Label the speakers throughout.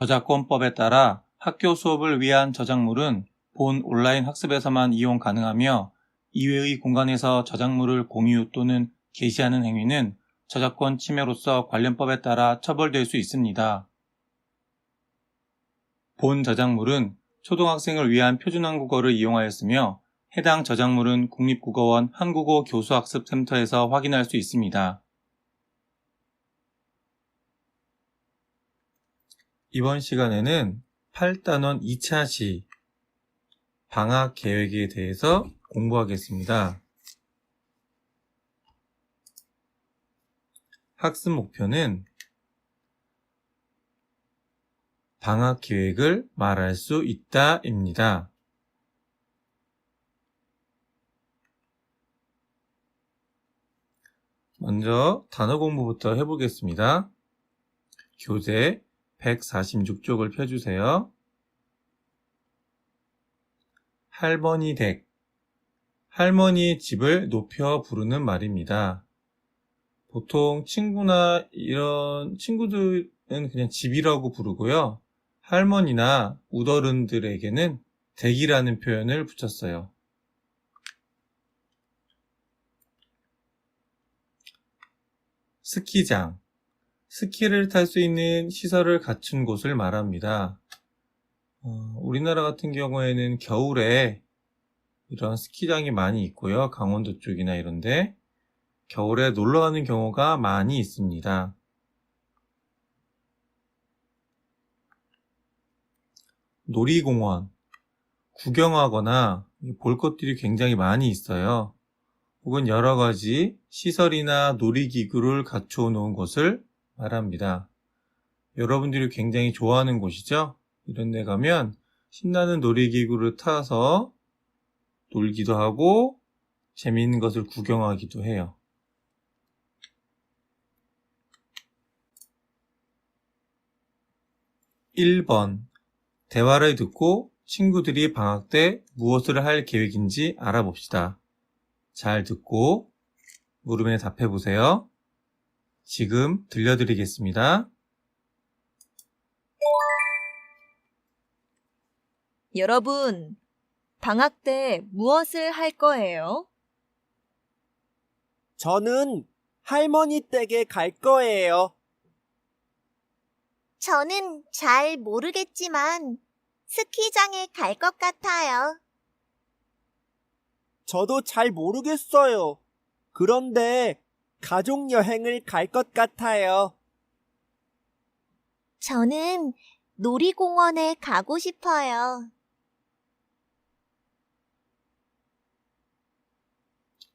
Speaker 1: 저작권법에 따라 학교 수업을 위한 저작물은 본 온라인 학습에서만 이용 가능하며 이외의 공간에서 저작물을 공유 또는 게시하는 행위는 저작권 침해로서 관련법에 따라 처벌될 수 있습니다. 본 저작물은 초등학생을 위한 표준 한국어를 이용하였으며 해당 저작물은 국립국어원 한국어 교수학습센터에서 확인할 수 있습니다. 이번 시간에는 8단원 2차 시 방학 계획에 대해서 공부하겠습니다. 학습 목표는 방학 계획을 말할 수 있다 입니다. 먼저 단어 공부부터 해보겠습니다. 교재 146쪽을 펴주세요. 할머니 댁. 할머니의 집을 높여 부르는 말입니다. 보통 친구나 이런 친구들은 그냥 집이라고 부르고요. 할머니나 우더른들에게는 댁이라는 표현을 붙였어요. 스키장. 스키를 탈 수 있는 시설을 갖춘 곳을 말합니다. 어, 우리나라 같은 경우에는 겨울에 이런 스키장이 많이 있고요. 강원도 쪽이나 이런데 겨울에 놀러 가는 경우가 많이 있습니다. 놀이공원, 구경하거나 볼 것들이 굉장히 많이 있어요. 혹은 여러 가지 시설이나 놀이기구를 갖추어 놓은 곳을 말합니다. 여러분들이 굉장히 좋아하는 곳이죠? 이런 데 가면 신나는 놀이기구를 타서 놀기도 하고 재미있는 것을 구경하기도 해요. 1번 대화를 듣고 친구들이 방학 때 무엇을 할 계획인지 알아봅시다. 잘 듣고 물음에 답해 보세요. 지금 들려드리겠습니다.
Speaker 2: 여러분, 방학 때 무엇을 할 거예요?
Speaker 3: 저는 할머니 댁에 갈 거예요.
Speaker 4: 저는 잘 모르겠지만 스키장에 갈 것 같아요.
Speaker 3: 저도 잘 모르겠어요. 그런데 가족 여행을 갈 것 같아요.
Speaker 4: 저는 놀이공원에 가고 싶어요.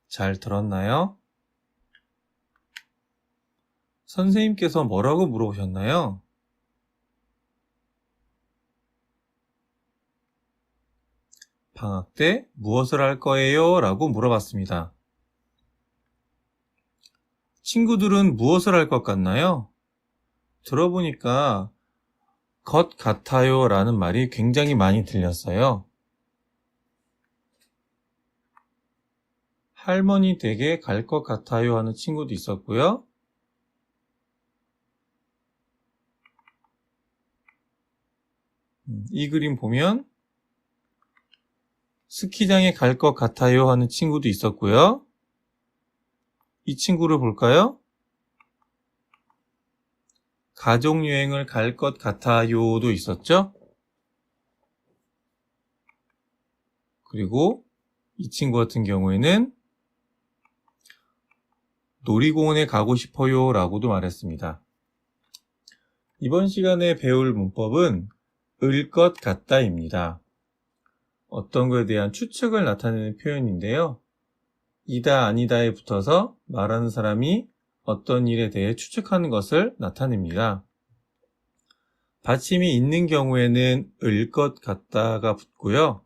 Speaker 1: 잘 들었나요? 선생님께서 뭐라고 물어보셨나요? 방학 때 무엇을 할 거예요? 라고 물어봤습니다. 친구들은 무엇을 할 것 같나요? 들어보니까 것 같아요 라는 말이 굉장히 많이 들렸어요. 할머니 댁에 갈 것 같아요 하는 친구도 있었고요. 음, 이 그림 보면 스키장에 갈 것 같아요 하는 친구도 있었고요. 이 친구를 볼까요? 가족 여행을 갈 것 같아요도 있었죠? 그리고 이 친구 같은 경우에는 놀이공원에 가고 싶어요 라고도 말했습니다. 이번 시간에 배울 문법은 을 것 같다입니다. 어떤 것에 대한 추측을 나타내는 표현인데요. 이다 아니다에 붙어서 말하는 사람이 어떤 일에 대해 추측하는 것을 나타냅니다. 받침이 있는 경우에는 을 것 같다가 붙고요.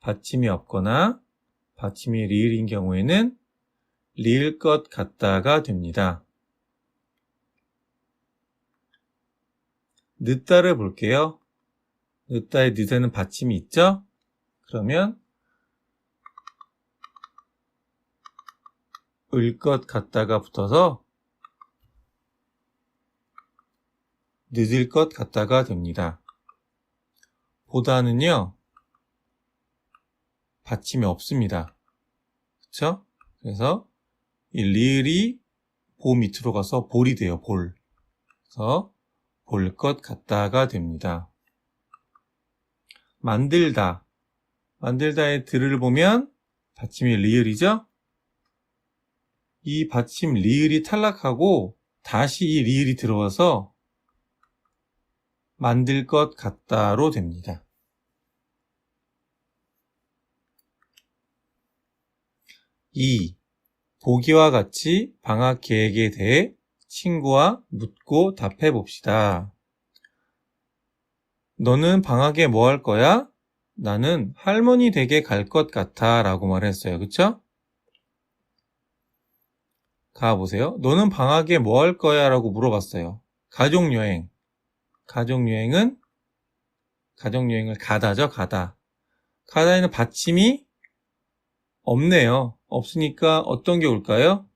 Speaker 1: 받침이 없거나 받침이 리을인 경우에는 리을 것 같다가 됩니다. 늦다를 볼게요. 늦다의 늦에는 받침이 있죠? 그러면 을 것 같다가 붙어서 늦을 것 같다가 됩니다. 보다는요, 받침이 없습니다. 그쵸? 그래서 이 리을이 보 밑으로 가서 볼이 돼요, 볼. 그래서 볼 것 같다가 됩니다. 만들다. 만들다의 들을 보면 받침이 리을이죠? 이 받침 리을이 탈락하고 다시 이 리을이 들어와서 만들 것 같다로 됩니다. 2. 보기와 같이 방학 계획에 대해 친구와 묻고 답해 봅시다. 너는 방학에 뭐 할 거야? 나는 할머니 댁에 갈 것 같아 라고 말했어요. 그쵸? 가보세요. 너는 방학에 뭐 할 거야? 라고 물어봤어요. 가족여행. 가족여행은 가족여행을 가다죠, 가다. 가다에는 받침이 없네요. 없으니까 어떤 게 올까요?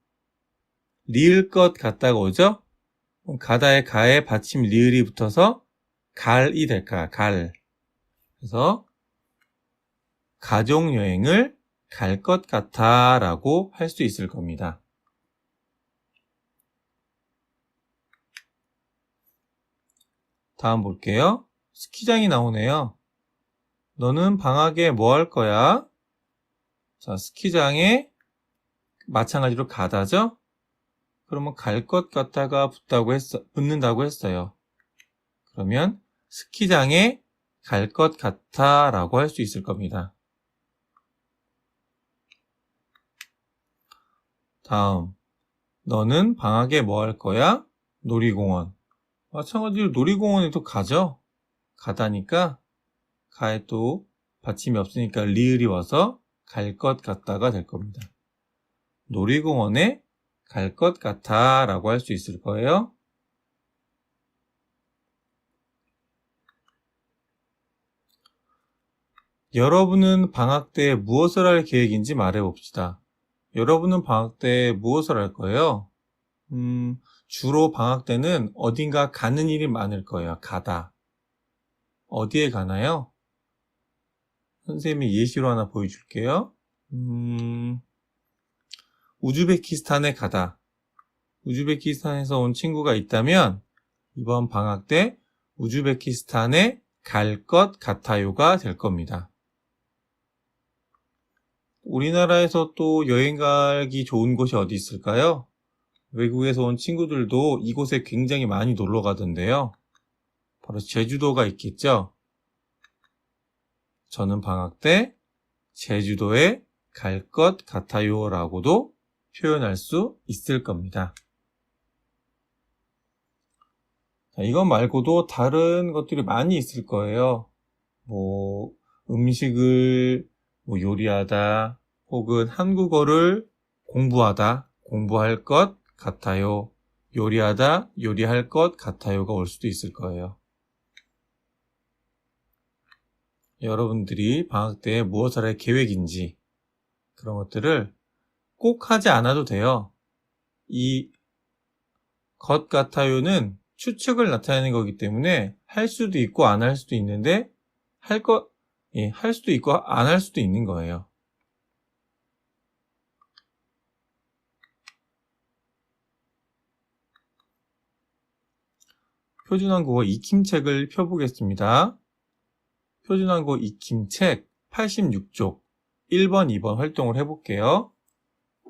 Speaker 1: 리을 것 같다가 오죠? 가다의 가에 받침 리을이 붙어서 갈이 될까, 갈. 그래서 가족여행을 갈 것 같아 라고 할 수 있을 겁니다. 다음 볼게요. 스키장이 나오네요. 너는 방학에 뭐 할 거야? 자, 스키장에 마찬가지로 가다죠? 그러면 갈 것 같다가 붙다고 했어, 붙는다고 했어요. 그러면 스키장에 갈 것 같아 라고 할 수 있을 겁니다. 다음. 너는 방학에 뭐 할 거야? 놀이공원. 마찬가지로 놀이공원에도 가죠? 가다니까 가에 또 받침이 없으니까 리을이 와서 갈 것 같다가 될 겁니다. 놀이공원에 갈 것 같아 라고 할 수 있을 거예요. 여러분은 방학 때 무엇을 할 계획인지 말해 봅시다. 여러분은 방학 때 무엇을 할 거예요? 음, 주로 방학 때는 어딘가 가는 일이 많을 거예요. 가다. 어디에 가나요? 선생님이 예시로 하나 보여줄게요. 음, 우즈베키스탄에 가다. 우즈베키스탄에서 온 친구가 있다면 이번 방학 때 우즈베키스탄에 갈 것 같아요가 될 겁니다. 우리나라에서 또 여행 가기 좋은 곳이 어디 있을까요? 외국에서 온 친구들도 이곳에 굉장히 많이 놀러 가던데요. 바로 제주도가 있겠죠? 저는 방학 때 제주도에 갈 것 같아요 라고도 표현할 수 있을 겁니다. 자, 이것 말고도 다른 것들이 많이 있을 거예요. 뭐, 음식을 뭐 요리하다, 혹은 한국어를 공부하다, 공부할 것 같아요. 요리하다, 요리할 것 같아요가 올 수도 있을 거예요. 여러분들이 방학 때 무엇을 할 계획인지 그런 것들을 꼭 하지 않아도 돼요. 이 것 같아요는 추측을 나타내는 거기 때문에 할 수도 있고 안 할 수도 있는데 할 것, 예, 할 수도 있고 안 할 수도 있는 거예요. 표준한국어 익힘책을 펴보겠습니다. 표준한국어 익힘책 86쪽 1번, 2번 활동을 해볼게요.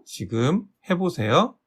Speaker 1: 지금 해보세요.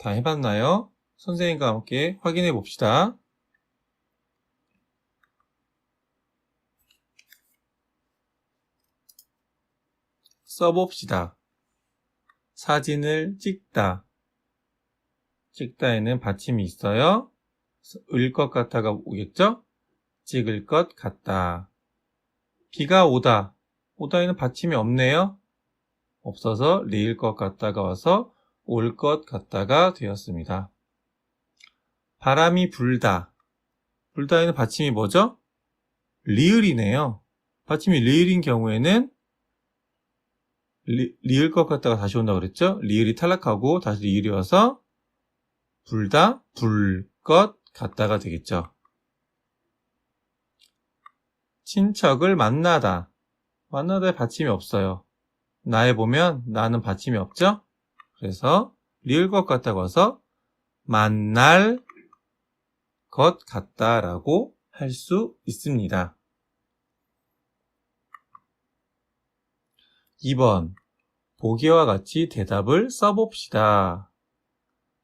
Speaker 1: 다 해봤나요? 선생님과 함께 확인해 봅시다. 써봅시다. 사진을 찍다. 찍다에는 받침이 있어요. 을 것 같다가 오겠죠? 찍을 것 같다. 비가 오다. 오다에는 받침이 없네요. 없어서 리을 것 같다가 와서 올 것 같다가 되었습니다. 바람이 불다. 불다에는 받침이 뭐죠? 리을이네요. 받침이 리을인 경우에는 리, 리을 것 같다가 다시 온다 그랬죠? 리을이 탈락하고 다시 리을이 와서 불다, 불 것 같다가 되겠죠. 친척을 만나다. 만나다에 받침이 없어요. 나에 보면 나는 받침이 없죠? 그래서 리을 것 같다고 해서 만날 것 같다라고 할 수 있습니다. 2번. 보기와 같이 대답을 써봅시다.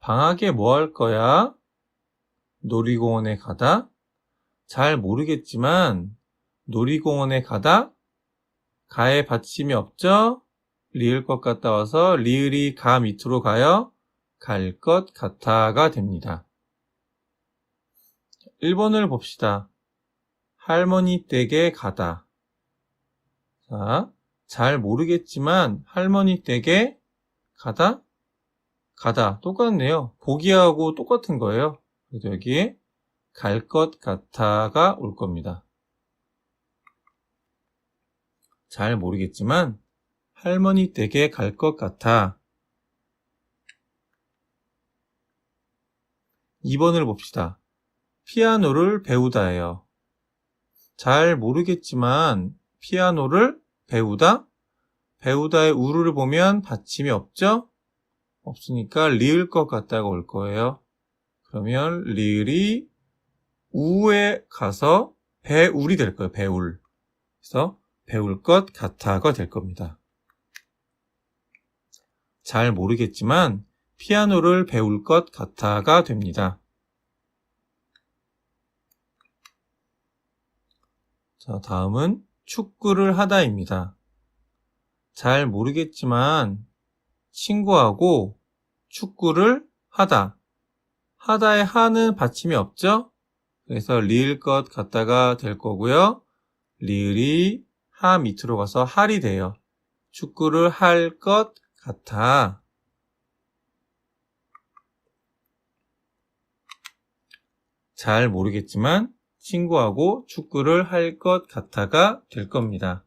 Speaker 1: 방학에 뭐 할 거야? 놀이공원에 가다? 잘 모르겠지만, 놀이공원에 가다? 가에 받침이 없죠? 리을 것 같다 와서 리을이 가 밑으로 가요? 갈 것 같아가 됩니다. 1번을 봅시다. 할머니 댁에 가다. 자, 잘 모르겠지만 할머니 댁에 가다? 가다. 똑같네요. 보기하고 똑같은 거예요. 그래서 여기에 갈 것 같아가 올 겁니다. 잘 모르겠지만 할머니 댁에 갈 것 같아. 2번을 봅시다. 피아노를 배우다예요. 잘 모르겠지만 피아노를 배우다? 배우다의 우르를 보면 받침이 없죠? 없으니까 리을 것 같다가 올 거예요. 그러면 리을이 우에 가서 배울이 될 거예요. 배울. 그래서 배울 것 같아가 될 겁니다. 잘 모르겠지만 피아노를 배울 것 같아가 됩니다. 자, 다음은 축구를 하다입니다. 잘 모르겠지만 친구하고 축구를 하다. 하다의 하는 받침이 없죠? 그래서 리을 것 같다가 될 거고요. 리을이 하 밑으로 가서 할이 돼요. 축구를 할 것 같아. 잘 모르겠지만 친구하고 축구를 할 것 같아가 될 겁니다.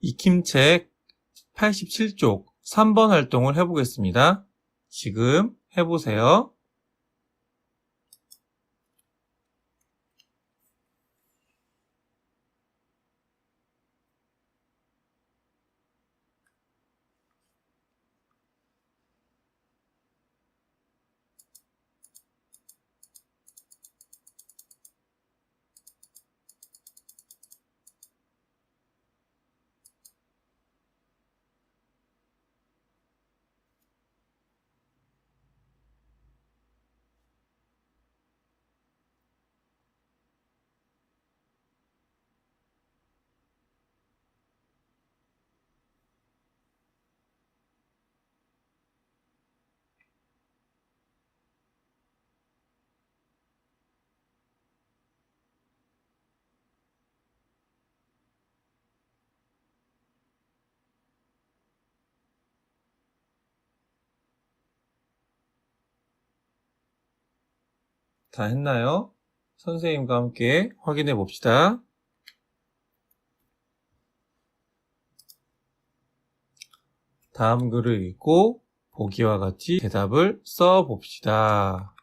Speaker 1: 익힘책 87쪽 3번 활동을 해보겠습니다. 지금 해보세요. 다 했나요? 선생님과 함께 확인해 봅시다. 다음 글을 읽고 보기와 같이 대답을 써 봅시다.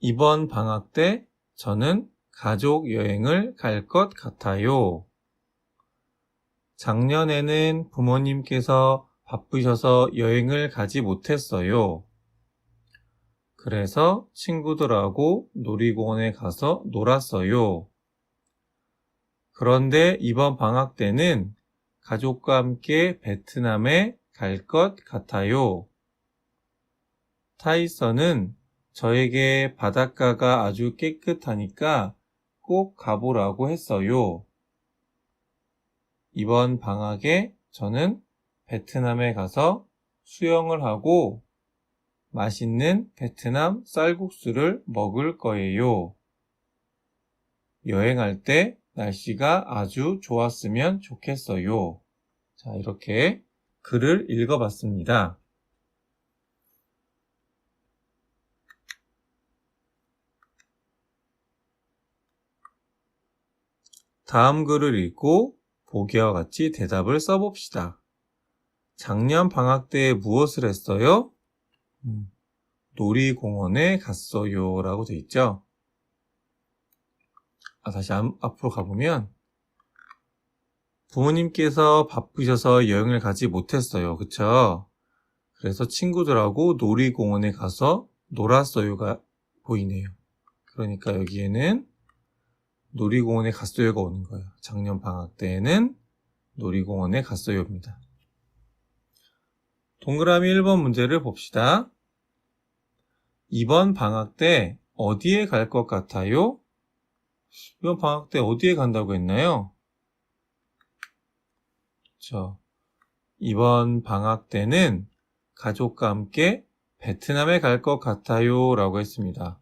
Speaker 1: 이번 방학 때 저는 가족 여행을 갈 것 같아요. 작년에는 부모님께서 바쁘셔서 여행을 가지 못했어요. 그래서 친구들하고 놀이공원에 가서 놀았어요. 그런데 이번 방학 때는 가족과 함께 베트남에 갈 것 같아요. 타이서는 저에게 바닷가가 아주 깨끗하니까 꼭 가보라고 했어요. 이번 방학에 저는 베트남에 가서 수영을 하고 맛있는 베트남 쌀국수를 먹을 거예요. 여행할 때 날씨가 아주 좋았으면 좋겠어요. 자, 이렇게 글을 읽어봤습니다. 다음 글을 읽고 보기와 같이 대답을 써봅시다. 작년 방학 때 무엇을 했어요? 음, 놀이공원에 갔어요. 라고 돼 있죠? 아, 다시 앞- 앞으로 가보면, 부모님께서 바쁘셔서 여행을 가지 못했어요. 그쵸? 그래서 친구들하고 놀이공원에 가서 놀았어요가 보이네요. 그러니까 여기에는 놀이공원에 갔어요가 오는 거예요. 작년 방학 때에는 놀이공원에 갔어요입니다. 동그라미 1번 문제를 봅시다. 이번 방학 때 어디에 갈 것 같아요? 이번 방학 때 어디에 간다고 했나요? 저 이번 방학 때는 가족과 함께 베트남에 갈 것 같아요 라고 했습니다.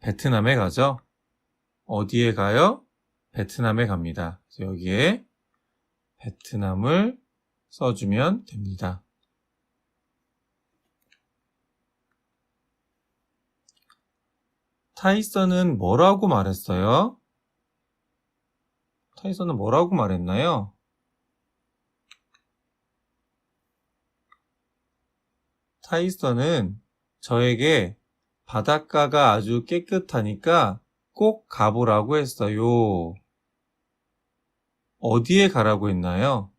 Speaker 1: 베트남에 가죠? 어디에 가요? 베트남에 갑니다. 여기에 베트남을 써주면 됩니다. 타이서는 뭐라고 말했어요? 타이서는 뭐라고 말했나요? 타이서는 저에게 바닷가가 아주 깨끗하니까 꼭 가보라고 했어요. 어디에 가라고 했나요?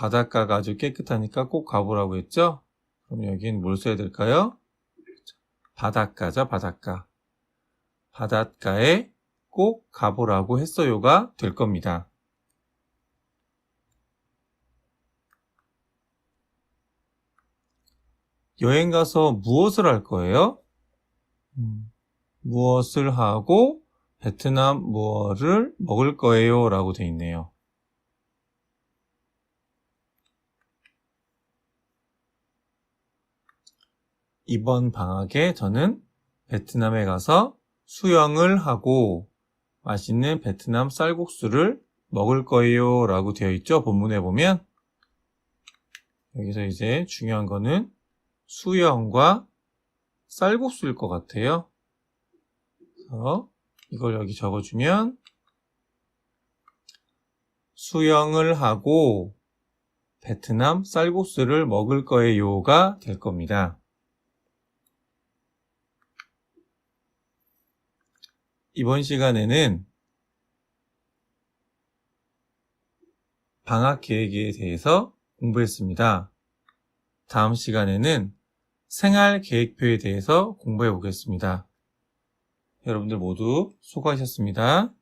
Speaker 1: 바닷가가 아주 깨끗하니까 꼭 가보라고 했죠? 그럼 여긴 뭘 써야 될까요? 바닷가죠, 바닷가. 바닷가에 꼭 가보라고 했어요가 될 겁니다. 여행 가서 무엇을 할 거예요? 음, 무엇을 하고 베트남 무엇을 먹을 거예요? 라고 돼 있네요. 이번 방학에 저는 베트남에 가서 수영을 하고 맛있는 베트남 쌀국수를 먹을 거예요. 라고 되어 있죠. 본문에 보면. 여기서 이제 중요한 거는 수영과 쌀국수일 것 같아요. 그래서 이걸 여기 적어주면 수영을 하고 베트남 쌀국수를 먹을 거예요가 될 겁니다. 이번 시간에는 방학 계획에 대해서 공부했습니다. 다음 시간에는 생활 계획표에 대해서 공부해 보겠습니다. 여러분들 모두 수고하셨습니다.